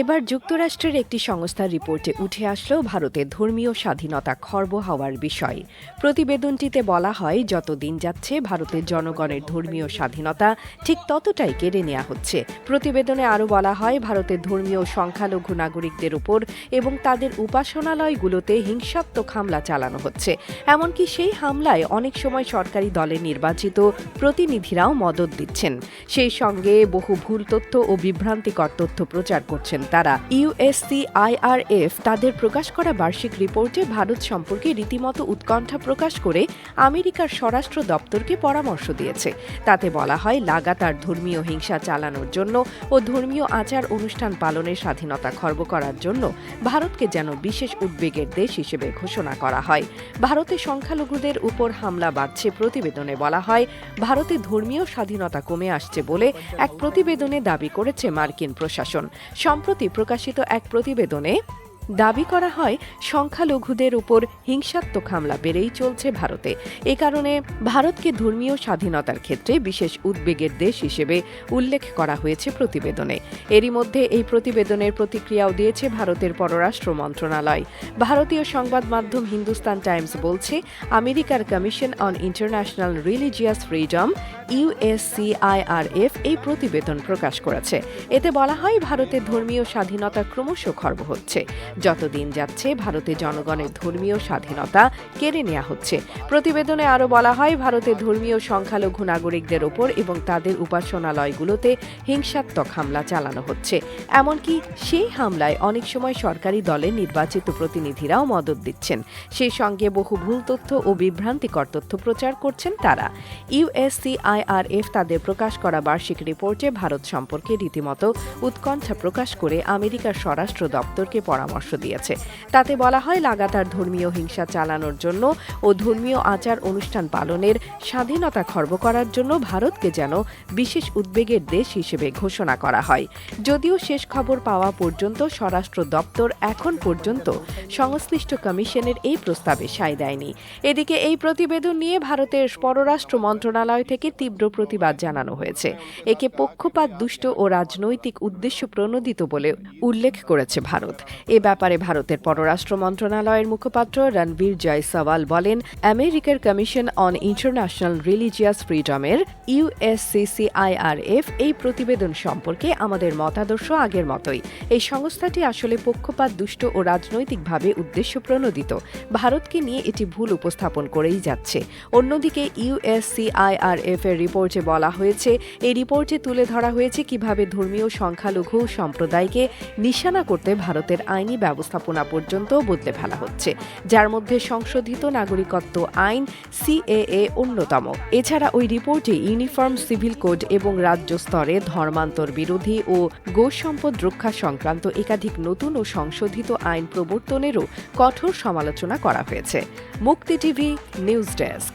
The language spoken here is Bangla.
এবার যুক্তরাষ্ট্রের একটি সংস্থার রিপোর্টে উঠে আসলো ভারতের ধর্মীয় স্বাধীনতা খর্ব হওয়ার বিষয়। প্রতিবেদনটিতে বলা হয় যত দিন যাচ্ছে ভারতের জনগণের ধর্মীয় স্বাধীনতা ঠিক ততটাই কেড়ে নেওয়া হচ্ছে। প্রতিবেদনে আরও বলা হয়, ভারতের ধর্মীয় সংখ্যালঘু নাগরিকদের উপর এবং তাদের উপাসনালয়গুলোতে হিংসাত্মক হামলা চালানো হচ্ছে। এমনকি সেই হামলায় অনেক সময় সরকারি দলের নির্বাচিত প্রতিনিধিরাও মদত দিচ্ছেন। সেই সঙ্গে বহু ভুল তথ্য ও বিভ্রান্তিকর তথ্য প্রচার করছেন তারা ইউএসসিআইআরএফ তাদের প্রকাশ করা বার্ষিক রিপোর্টে ভারত সম্পর্কে রীতিমতো উৎকণ্ঠা প্রকাশ করে আমেরিকার স্বরাষ্ট্র দপ্তরকে পরামর্শ দিয়েছে। তাতে বলা হয়, লাগাতার ধর্মীয় হিংসা চালানোর জন্য ও ধর্মীয় আচার অনুষ্ঠান পালনের স্বাধীনতা খর্ব করার জন্য ভারতকে যেন বিশেষ উদ্বেগের দেশ হিসেবে ঘোষণা করা হয়। ভারতে সংখ্যালঘুদের উপর হামলা বাড়ছে প্রতিবেদনে বলা হয়, ভারতে ধর্মীয় স্বাধীনতা কমে আসছে বলে এক প্রতিবেদনে দাবি করেছে মার্কিন প্রশাসন। সম্প্রতি প্রকাশিত এক প্রতিবেদনে দাবি করা হয়, সংখ্যালঘুদের উপর হিংসাত্মক হামলা বেড়েই চলছে ভারতে। এ কারণে ভারতকে ধর্মীয় স্বাধীনতার ক্ষেত্রে বিশেষ উদ্বেগের দেশ হিসেবে উল্লেখ করা হয়েছে প্রতিবেদনে। এরই মধ্যে এই প্রতিবেদনের প্রতিক্রিয়াও দিয়েছে ভারতের পররাষ্ট্র মন্ত্রণালয়। ভারতীয় সংবাদ মাধ্যম হিন্দুস্তান টাইমস বলছে, আমেরিকার commission on international religious freedom USCIRF এই প্রতিবেদন প্রকাশ করেছে। এতে বলা হয় ভারতের ধর্মীয় স্বাধীনতা ক্রমশ খর্ব হচ্ছে। যতদিন যাচ্ছে, ভারতে জনগণের ধর্মীয় স্বাধীনতা কেড়ে নেওয়া হচ্ছে। প্রতিবেদনে আরও বলা হয় ভারতের ধর্মীয় সংখ্যালঘু নাগরিকদের ওপর এবং তাদের উপাসনালয়গুলোতে হিংসাত্মক হামলা চালানো হচ্ছে। এমনকি সেই হামলায় অনেক সময় সরকারি দলের নির্বাচিত প্রতিনিধিরাও মদত দিচ্ছেন। সেই সঙ্গে বহু ভুল তথ্য ও বিভ্রান্তিকর তথ্য প্রচার করছেন তারা। ইউএসসিআইআরএফ তাদের প্রকাশ করা বার্ষিক রিপোর্টে ভারত সম্পর্কে রীতিমতো উৎকণ্ঠা প্রকাশ করে আমেরিকার স্বরাষ্ট্র দপ্তরকে পরামর্শ দিয়েছে। তাতে বলা হয়, লাগাতার ধর্মীয় হিংসা চালানোর জন্য ও ধর্মীয় আচার অনুষ্ঠান পালনের স্বাধীনতা খর্ব করার জন্য ভারতকে যেন বিশেষ উদ্বেগের দেশ হিসেবে ঘোষণা করা হয়। যদিও শেষ খবর পাওয়া পর্যন্ত স্বরাষ্ট্র দপ্তর এখন পর্যন্ত সংশ্লিষ্ট কমিশনের এই প্রস্তাবে সায় দেয়নি। এদিকে এই প্রতিবেদন নিয়ে ভারতের পররাষ্ট্র মন্ত্রণালয় থেকে তীব্র প্রতিবাদ জানানো হয়েছে। একে পক্ষপাত, দুষ্ট ও রাজনৈতিক উদ্দেশ্য প্রণোদিত বলে উল্লেখ করেছে ভারত। এ ব্যাপারে ভারতের পররাষ্ট্র মন্ত্রণালয়ের মুখপাত্র রণবীর জয়সওয়াল বলেন, আমেরিকার কমিশন অন ইন্টারন্যাশনাল রিলিজিয়াস ফ্রিডমের ইউএসসিসিআইআরএফ এই প্রতিবেদন সম্পর্কে আমাদের মতাদর্শ আগের মতোই। এই সংস্থাটি আসলে পক্ষপাত, দুষ্ট ও রাজনৈতিকভাবে উদ্দেশ্য প্রণোদিত। ভারতকে নিয়ে এটি ভুল উপস্থাপন করেই যাচ্ছে। অন্যদিকে ইউএসসিআইআরএফ এর রিপোর্টে বলা হয়েছে, এই রিপোর্টে তুলে ধরা হয়েছে কীভাবে ধর্মীয় সংখ্যালঘু সম্প্রদায়কে নিশানা করতে ভারতের আইনি ব্যবস্থাপনা পর্যন্ত বদলে ফেলা হচ্ছে। যার মধ্যে সংশোধিত নাগরিকত্ব আইন, সিএএ অন্যতম। এছাড়া ওই রিপোর্টে ইউনিফর্ম সিভিল কোড এবং রাজ্য স্তরে ধর্মান্তর বিরোধী ও গো সম্পদ রক্ষা সংক্রান্ত একাধিক নতুন ও সংশোধিত আইন প্রবর্তনেরও কঠোর সমালোচনা করা হয়েছে। মুক্তি টিভি, নিউজ ডেস্ক।